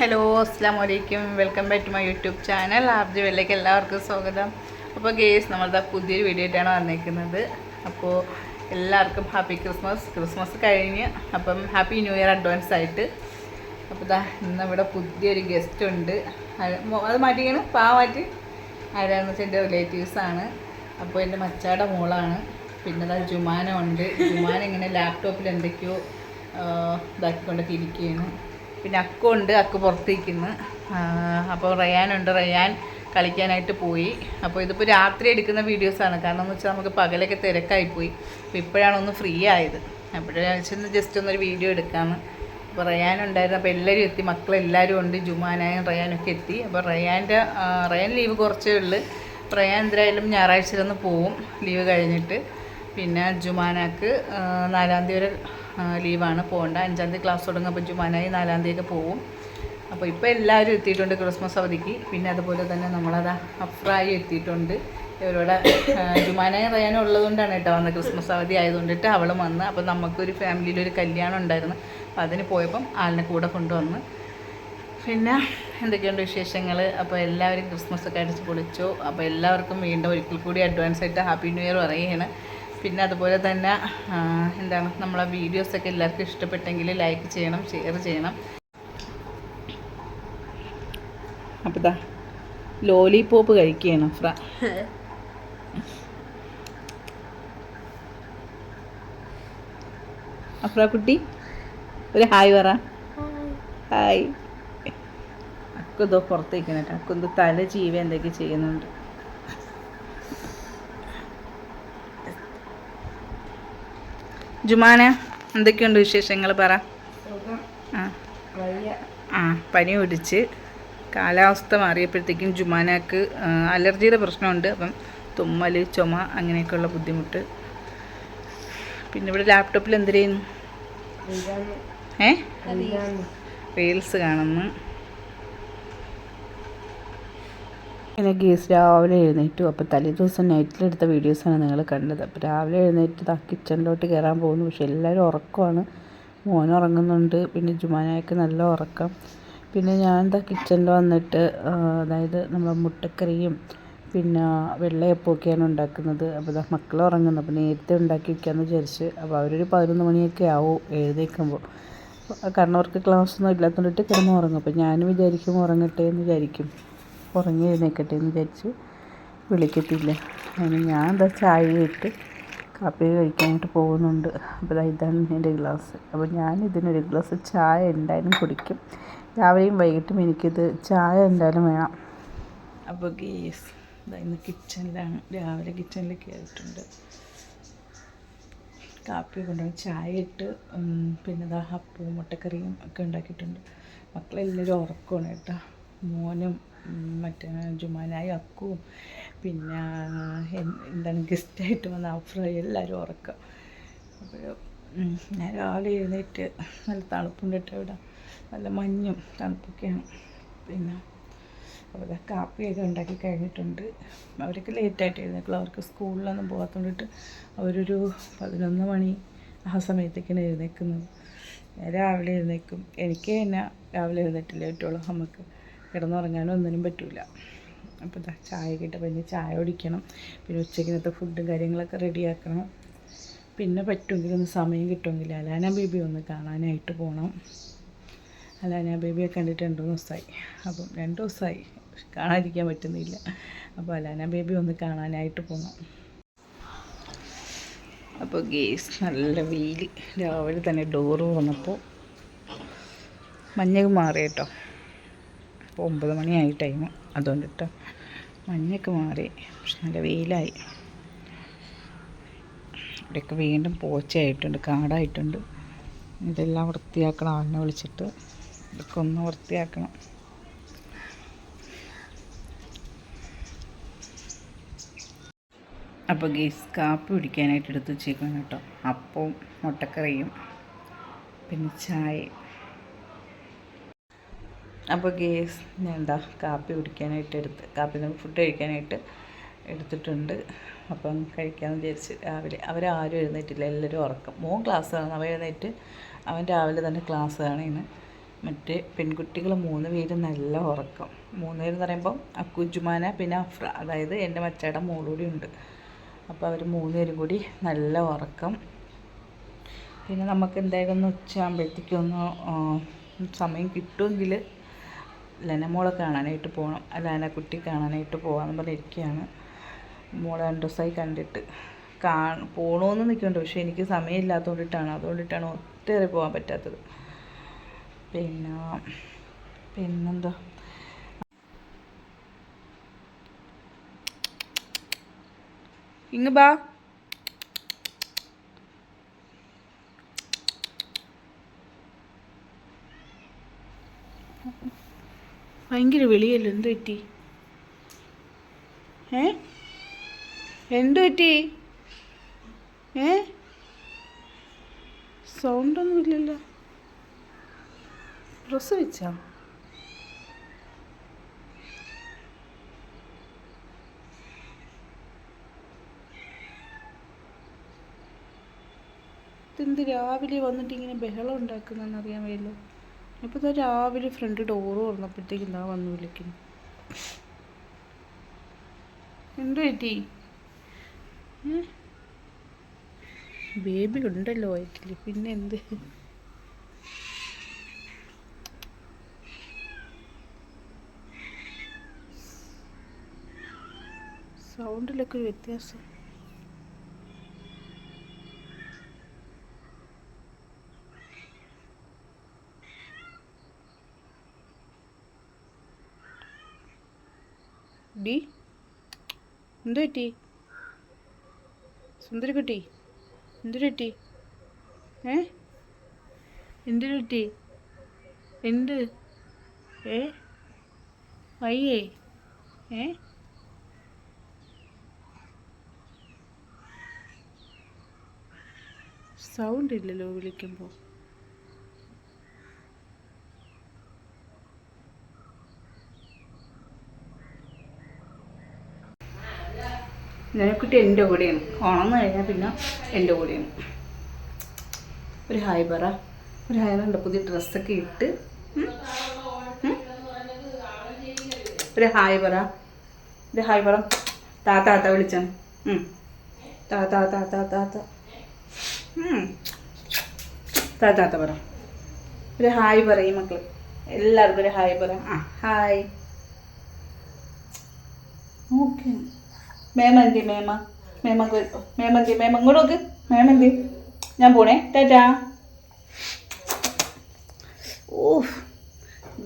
Hello അസ്സാം വലൈക്കും welcome back to my YouTube channel. RJ വെള്ളയ്ക്ക് എല്ലാവർക്കും സ്വാഗതം. അപ്പോൾ ഗേസ് നമ്മളുടെ പുതിയൊരു വീഡിയോ ആയിട്ടാണ് വന്നിരിക്കുന്നത് അപ്പോൾ എല്ലാവർക്കും ഹാപ്പി ക്രിസ്മസ്. ക്രിസ്മസ് കഴിഞ്ഞ് അപ്പം ഹാപ്പി ന്യൂ ഇയർ അഡ്വാൻസ് ആയിട്ട്. അപ്പോൾ ഇതാ ഇന്ന് ഇവിടെ പുതിയൊരു ഗസ്റ്റ് ഉണ്ട്. അത് മാറ്റിക്കണം പാ മാറ്റി. ആരാന്ന് വെച്ചാൽ എന്റെ റിലേറ്റീവ്സാണ് അപ്പോൾ എന്റെ മച്ചാടെ മോളാണ്. പിന്നെ ഇതാ ജുമാനുണ്ട്. ജുമാന ഇങ്ങനെ ലാപ്ടോപ്പിൽ എന്തൊക്കെയോ ഇതാക്കിക്കൊണ്ടൊക്കെ ഇരിക്കുകയാണ് പിന്നെ അക്കുണ്ട് അക്ക് പുറത്തേക്കുന്ന് അപ്പോൾ റയാനുണ്ട് റയാൻ കളിക്കാനായിട്ട് പോയി. അപ്പോൾ ഇതിപ്പോൾ രാത്രി എടുക്കുന്ന വീഡിയോസാണ് കാരണം എന്ന് വെച്ചാൽ നമുക്ക് പകലൊക്കെ തിരക്കായിപ്പോയി അപ്പോൾ ഇപ്പോഴാണ് ഒന്ന് ഫ്രീ ആയത്. അപ്പോഴാണ് വെച്ചാൽ ജസ്റ്റ് ഒന്നൊരു വീഡിയോ എടുക്കാമെന്ന് അപ്പോൾ റയാനുണ്ടായിരുന്നു അപ്പോൾ എല്ലാവരും എത്തി. മക്കളെല്ലാവരും ഉണ്ട്. ജുമാനായും റയാനൊക്കെ എത്തി. അപ്പോൾ റയാന്റെ റയാൻ ലീവ് കുറച്ചേ ഉള്ളൂ. റയാൻ എന്തായാലും ഞായറാഴ്ചയിലൊന്ന് പോവും. ലീവ് കഴിഞ്ഞിട്ട്. പിന്നെ ജുമാനാക്ക് നാലാം തീയതി വരെ ലീവാണ് പോകേണ്ട അഞ്ചാം തീയതി ക്ലാസ് തുടങ്ങും. അപ്പം ജുമാനായി നാലാം തീയതി പോവും. അപ്പോൾ ഇപ്പോൾ എല്ലാവരും എത്തിയിട്ടുണ്ട് ക്രിസ്മസ് അവധിക്ക്. പിന്നെ അതുപോലെ തന്നെ നമ്മളത് അഫ്രായി എത്തിയിട്ടുണ്ട്. ഇവരോട് ജുമാനായി റയാനും ഉള്ളതുകൊണ്ടാണ് കേട്ടോ വന്ന ക്രിസ്മസ് അവധി ആയതുകൊണ്ടിട്ട് അവളും വന്ന്. അപ്പോൾ നമുക്കൊരു ഫാമിലിയിലൊരു കല്യാണം ഉണ്ടായിരുന്നു. അപ്പോൾ അതിന് പോയപ്പം ആളിനെ കൂടെ കൊണ്ടുവന്ന്. പിന്നെ എന്തൊക്കെയുണ്ട് വിശേഷങ്ങൾ അപ്പോൾ എല്ലാവരും ക്രിസ്മസ് ഒക്കെ അടിച്ച് പൊളിച്ചു. അപ്പോൾ എല്ലാവർക്കും വീണ്ടും ഒരിക്കൽ കൂടി അഡ്വാൻസ് ആയിട്ട് ഹാപ്പി ന്യൂ ഇയർ പറയുകയാണ്. പിന്നെ അതുപോലെ തന്നെ എന്താണ് നമ്മളെ വീഡിയോസൊക്കെ എല്ലാവർക്കും ഇഷ്ടപ്പെട്ടെങ്കിൽ ലൈക്ക് ചെയ്യണം ഷെയർ ചെയ്യണം. അപ്പം ഇതാ ലോലിപോപ്പ് കഴിക്കുകയാണ് ഫ്ര അഫ്ര കുട്ടി ഒരു ഹായ് പറ. ഹായ് അക്കുന്തോ പുറത്തേക്കണേട്ടോ അക്കുന്ത് തല ജീവ എന്തൊക്കെ ചെയ്യുന്നുണ്ട്. ജുമാന എന്തൊക്കെയുണ്ട് വിശേഷങ്ങൾ പറ. ആ. ആ പനി പിടിച്ച് കാലാവസ്ഥ മാറിയപ്പോഴത്തേക്കും ജുമാനക്ക് അലർജിയുടെ പ്രശ്നമുണ്ട്. അപ്പം തുമ്മൽ ചുമ അങ്ങനെയൊക്കെയുള്ള ബുദ്ധിമുട്ട്. പിന്നെ ഇവിടെ ലാപ്ടോപ്പിൽ എന്തിനു ഏ? റീൽസ് കാണുന്നു. പിന്നെ ഗീസ് രാവിലെ എഴുന്നേറ്റു. അപ്പോൾ തലേ ദിവസം നൈറ്റിലെടുത്ത വീഡിയോസാണ് നിങ്ങൾ കണ്ടത്. അപ്പോൾ രാവിലെ എഴുന്നേറ്റ് കിച്ചണിലോട്ട് കയറാൻ പോകുന്നു. പക്ഷെ എല്ലാവരും ഉറക്കമാണ് മോൻ ഉറങ്ങുന്നുണ്ട്. പിന്നെ ജുമാനായ്ക്ക് നല്ല ഉറക്കം. പിന്നെ ഞാൻ എന്താ കിച്ചണിൽ വന്നിട്ട് അതായത് നമ്മൾ മുട്ടക്കറിയും പിന്നെ വെള്ളയപ്പമൊക്കെയാണ് ഉണ്ടാക്കുന്നത്. അപ്പോൾ ഇതാ മക്കൾ ഉറങ്ങുന്നു. അപ്പോൾ നേരത്തെ ഉണ്ടാക്കി വയ്ക്കാമെന്ന് വിചാരിച്ച്. അപ്പോൾ അവരൊരു പതിനൊന്ന് മണിയൊക്കെ ആവും എഴുതേക്കുമ്പോൾ കാരണം അവർക്ക് ക്ലാസ് ഒന്നും ഇല്ലാത്തതുകൊണ്ടിട്ട് കിടന്ന് ഉറങ്ങും. അപ്പോൾ ഞാനും വിചാരിക്കും ഉറങ്ങട്ടെ എന്ന് വിചാരിക്കും. ഉറങ്ങി എഴുന്നേക്കട്ടെ എന്ന് വിചാരിച്ച് വിളിക്കത്തില്ല. അതിന് ഞാൻ എന്താ ചായ ഇട്ട് കാപ്പി കഴിക്കാനായിട്ട് പോകുന്നുണ്ട്. അപ്പോൾ ഇതാണ് എന്റെ ഗ്ലാസ്. അപ്പോൾ ഞാൻ ഇതിനൊരു ഗ്ലാസ് ചായ എന്തായാലും കുടിക്കും. രാവിലെയും വൈകിട്ടും എനിക്കിത് ചായ എന്തായാലും വേണം. അപ്പോൾ ഗീസ് ഇന്ന് കിച്ചണിലാണ്. രാവിലെ കിച്ചണിൽ കയറിയിട്ടുണ്ട് കാപ്പി കൊണ്ടുപോയി ചായ ഇട്ട് പിന്നെ ഇതാ അപ്പവും മുട്ടക്കറിയും ഒക്കെ ഉണ്ടാക്കിയിട്ടുണ്ട്. മക്കളെല്ലാവരും ഉറക്കമാണ് കേട്ടോ. മോനും മറ്റേ ജുമാനായി അക്കുവും പിന്നെ എന്താണ് ഗസ്റ്റായിട്ട് വന്ന അഫ്ര എല്ലാവരും ഉറക്കുക അപ്പോൾ ഞാൻ രാവിലെ എഴുന്നേറ്റ് നല്ല തണുപ്പുണ്ട് കേട്ടോ ഇവിടെ. നല്ല മഞ്ഞും തണുപ്പൊക്കെയാണ്. പിന്നെ ഇതാ കാപ്പിയൊക്കെ ഉണ്ടാക്കി കഴിഞ്ഞിട്ടുണ്ട്. അവരൊക്കെ ലേറ്റായിട്ട് എഴുന്നേക്കുള്ളൂ. അവർക്ക് സ്കൂളിലൊന്നും പോകാത്തതുകൊണ്ടിട്ട് അവരൊരു പതിനൊന്ന് മണി ആ സമയത്തേക്കാണ് എഴുന്നേൽക്കുന്നത് ഞാൻ രാവിലെ എഴുന്നേൽക്കും എനിക്ക് തന്നെ രാവിലെ എഴുന്നേറ്റില്ല പറ്റുള്ളൂ നമുക്ക് കിടന്നുറങ്ങാനും ഒന്നിനും പറ്റില്ല അപ്പോൾ ഇതാ ചായ കിട്ടും പിന്നെ ചായ കുടിക്കണം. പിന്നെ ഉച്ചക്കിനത്തെ ഫുഡും കാര്യങ്ങളൊക്കെ റെഡിയാക്കണം പിന്നെ പറ്റുമെങ്കിൽ ഒന്ന് സമയം കിട്ടുമെങ്കിൽ അലാന ബേബി ഒന്ന് കാണാനായിട്ട് പോകണം അലാന ബേബിയെ കണ്ടിട്ട് രണ്ട് മൂന്ന് ദിവസമായി അപ്പം രണ്ട് ദിവസമായി കാണാതിരിക്കാൻ പറ്റുന്നില്ല. അപ്പോൾ അലാന ബേബി ഒന്ന് കാണാനായിട്ട് പോകണം അപ്പോൾ ഗേസ് നല്ല വെയിൽ രാവിലെ തന്നെ ഡോറ് തുറന്നപ്പോൾ മഞ്ഞ് മാറി കേട്ടോ അപ്പോൾ ഒമ്പത് മണിയായി ടൈം അതുകൊണ്ട് കേട്ടോ മഞ്ഞൊക്കെ മാറി. പക്ഷെ നല്ല വെയിലായി. ഇവിടെയൊക്കെ വീണ്ടും പോച്ചയായിട്ടുണ്ട് കാടായിട്ടുണ്ട്. ഇതെല്ലാം വൃത്തിയാക്കണം ആളിനെ വിളിച്ചിട്ട്. ഇതൊക്കെ ഒന്ന് വൃത്തിയാക്കണം. അപ്പോൾ ഗീസ് കാപ്പി പിടിക്കാനായിട്ട് എടുത്ത് വെച്ചേക്കണം കേട്ടോ. അപ്പവും മുട്ടക്കറിയും പിന്നെ ചായ അപ്പോൾ ഗേസ് ഞാൻ എന്താ കാപ്പി കുടിക്കാനായിട്ട് എടുത്ത് കാപ്പി നമുക്ക് ഫുഡ് കഴിക്കാനായിട്ട് എടുത്തിട്ടുണ്ട്. അപ്പം കഴിക്കാമെന്ന് വിചാരിച്ച് രാവിലെ അവരാരും എഴുന്നേറ്റില്ല എല്ലാവരും ഉറക്കം. മോൻ ക്ലാസ് കാണും അവൻ എഴുന്നേറ്റ് അവൻ രാവിലെ തന്നെ ക്ലാസ് കാണുന്നത് മറ്റേ പെൺകുട്ടികൾ മൂന്ന് പേര് നല്ല ഉറക്കം. മൂന്ന് പേരെന്ന് പറയുമ്പം അക്കുജുമാന പിന്നെ അഫ്ര അതായത് എന്റെ മച്ചയുടെ മോളൂടി ഉണ്ട്. അപ്പോൾ അവർ മൂന്ന് പേരും കൂടി നല്ല ഉറക്കം. പിന്നെ നമുക്ക് എന്തായാലും ഒന്ന് ഉച്ചയാകുമ്പോഴത്തേക്കൊന്ന് സമയം കിട്ടുമെങ്കിൽ ലനമോളെ കാണാനായിട്ട് പോകണം ലനക്കുട്ടി കാണാനായിട്ട് പോകാമെന്ന് പറഞ്ഞിരിക്കുകയാണ് മോളെ രണ്ട് ദിവസമായി കണ്ടിട്ട്. കാ പോകണമെന്ന് നിൽക്കുന്നുണ്ട് പക്ഷേ എനിക്ക് സമയമില്ലാത്തതുകൊണ്ടിട്ടാണ് അതുകൊണ്ടിട്ടാണ് ഒത്തിരി പോകാൻ പറ്റാത്തത്. പിന്നെ പിന്നെന്താ? ഇങ്ങ് ബാ. ഭയങ്കര വെളിയല്ലോ? എന്ത് പറ്റി? ഏ? എന്തു പറ്റി? ഏ? സൗണ്ടൊന്നും ഇല്ലല്ലോ. ഡ്രസ്സ് വെച്ചാ? ഇതെന്ത് രാവിലെ വന്നിട്ട് ഇങ്ങനെ ബഹളം ഉണ്ടാക്കുന്നതെന്ന് അറിയാൻ വയ്യല്ലോ. ഇപ്പോൾ ഇതാ രാവിലെ ഫ്രണ്ട് ഡോർ തുറന്നപ്പോഴത്തേക്ക് എന്താ വന്നു വിളിക്കുന്നു. എന്തു പറ്റി? ബേബി ഉണ്ടല്ലോ വയറ്റിൽ പിന്നെ എന്ത്? സൗണ്ടിലൊക്കെ ഒരു വ്യത്യാസം. ഡി എന്ത് പറ്റി? സുന്ദരിക്കുട്ടി എന്തൊരു പറ്റി? ഏ? എന്തൊരു പറ്റി? എന്ത്? ഏ? വയ്യേ? ഏ? സൗണ്ട് ഇല്ലല്ലോ വിളിക്കുമ്പോൾ നിനക്കുട്ടി എന്റെ കൂടെയാണ്. ഓണം കഴിഞ്ഞാൽ പിന്നെ എന്റെ കൂടെയാണ്. ഒരു ഹായ് പറ. ഒരു ഹായ് ഉണ്ട് പുതിയ ഡ്രസ്സൊക്കെ ഇട്ട്? ഒരു ഹായ് പറ. ഒരു ഹായ് പറ. താ താത്ത വിളിച്ചാണ് താ. താ താത്ത പറ. ഒരു ഹായ് പറയും മക്കൾ എല്ലാവർക്കും ഒരു ഹായ് പറ. ആ ഹായ്. ഓക്കെ. മേമ എന്തി മേമ. മേമ മേമന്തി മേമ. എന്തി മേമ ഇങ്ങോട്ട് നോക്ക്. മേമ എന്തി ഞാൻ പോണേ. ടാറ്റാ. ഓ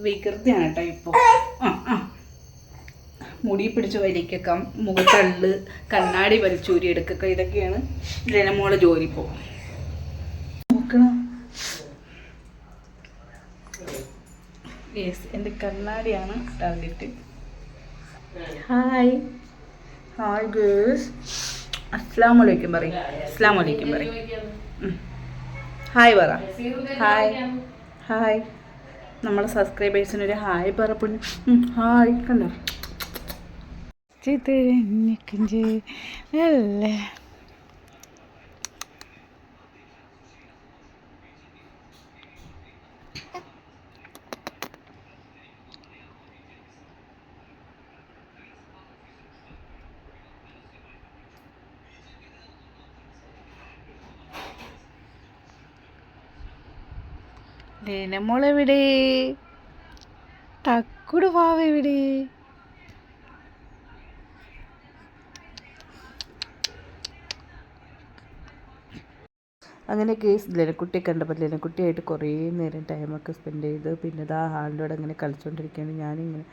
വികൃതിയാണ് കേട്ടോ ഇപ്പോൾ ആ ആ. മുടി പിടിച്ച് വലിക്കാം മുഖത്തള്ള് കണ്ണാടി വലിച്ചൂരി എടുക്കുക ഇതൊക്കെയാണ് ജനമോളെ ജോലി ഇപ്പോൾ നോക്കണം? യെസ് കണ്ണാടിയാണ് ടാർഗറ്റ് ഹായ് ഹായ് ഗേഴ്സ് അസ്സാം വലൈക്കും പറയും. അസ്സാം വലൈക്കും പറയും ഹായ് പറ. ഹായ് ഹായ് നമ്മളെ സബ്സ്ക്രൈബേഴ്സിനൊരു ഹായ് പറ പുണ്യ ഹായ് കണ്ടോ? ചിത്തിരഞ്ഞിക്കഞ്ച് അല്ലേ ലേനമോളെവിടെ ടക്കുട് പാവെവിടെ? അങ്ങനെ കേസ് ലെനക്കുട്ടിയെ കണ്ടപ്പോൾ ലെനക്കുട്ടിയായിട്ട് കുറേ നേരം ടൈമൊക്കെ സ്പെൻഡ് ചെയ്ത് പിന്നെ ഇതാ ഹാളിലൂടെ അങ്ങനെ കളിച്ചുകൊണ്ടിരിക്കുകയാണ് ഞാനിങ്ങനെ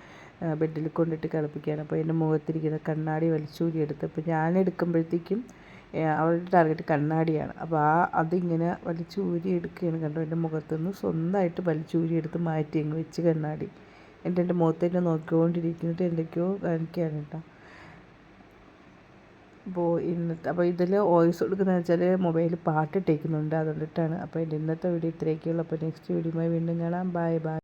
ബെഡിൽ കൊണ്ടിട്ട് കളിപ്പിക്കുകയാണ്. അപ്പോൾ എന്റെ മുഖത്തിരിക്കുന്ന കണ്ണാടി വലിച്ചൂരി എടുത്ത് അപ്പോൾ ഞാൻ എടുക്കുമ്പോഴത്തേക്കും അവളുടെ ടാർഗറ്റ് കണ്ണാടിയാണ്. അപ്പോൾ ആ അതിങ്ങനെ വലിച്ചൂരി എടുക്കുകയാണ് കണ്ടോ? എന്റെ മുഖത്തുനിന്ന് സ്വന്തമായിട്ട് വലിച്ചൂരി എടുത്ത് മാറ്റി അങ്ങ് വെച്ച് കണ്ണാടി. എന്റെ എന്റെ മുഖത്തേക്ക് നോക്കിക്കൊണ്ടിരിക്കുന്നിട്ട് എന്തൊക്കെയോ കാണിക്കുകയാണ് കേട്ടോ. അപ്പോൾ ഇന്നത്തെ അപ്പോൾ ഇതിൽ വോയിസ് കൊടുക്കുന്നത് വെച്ചാൽ മൊബൈലിൽ പാട്ട് ഇട്ടേക്കുന്നുണ്ട് അതുകൊണ്ടിട്ടാണ്. അപ്പോൾ എന്റെ ഇന്നത്തെ വീഡിയോ ഇത്രയൊക്കെയുള്ളൂ. അപ്പോൾ നെക്സ്റ്റ് വീഡിയോയുമായി വീണ്ടും കാണാം. Bye bye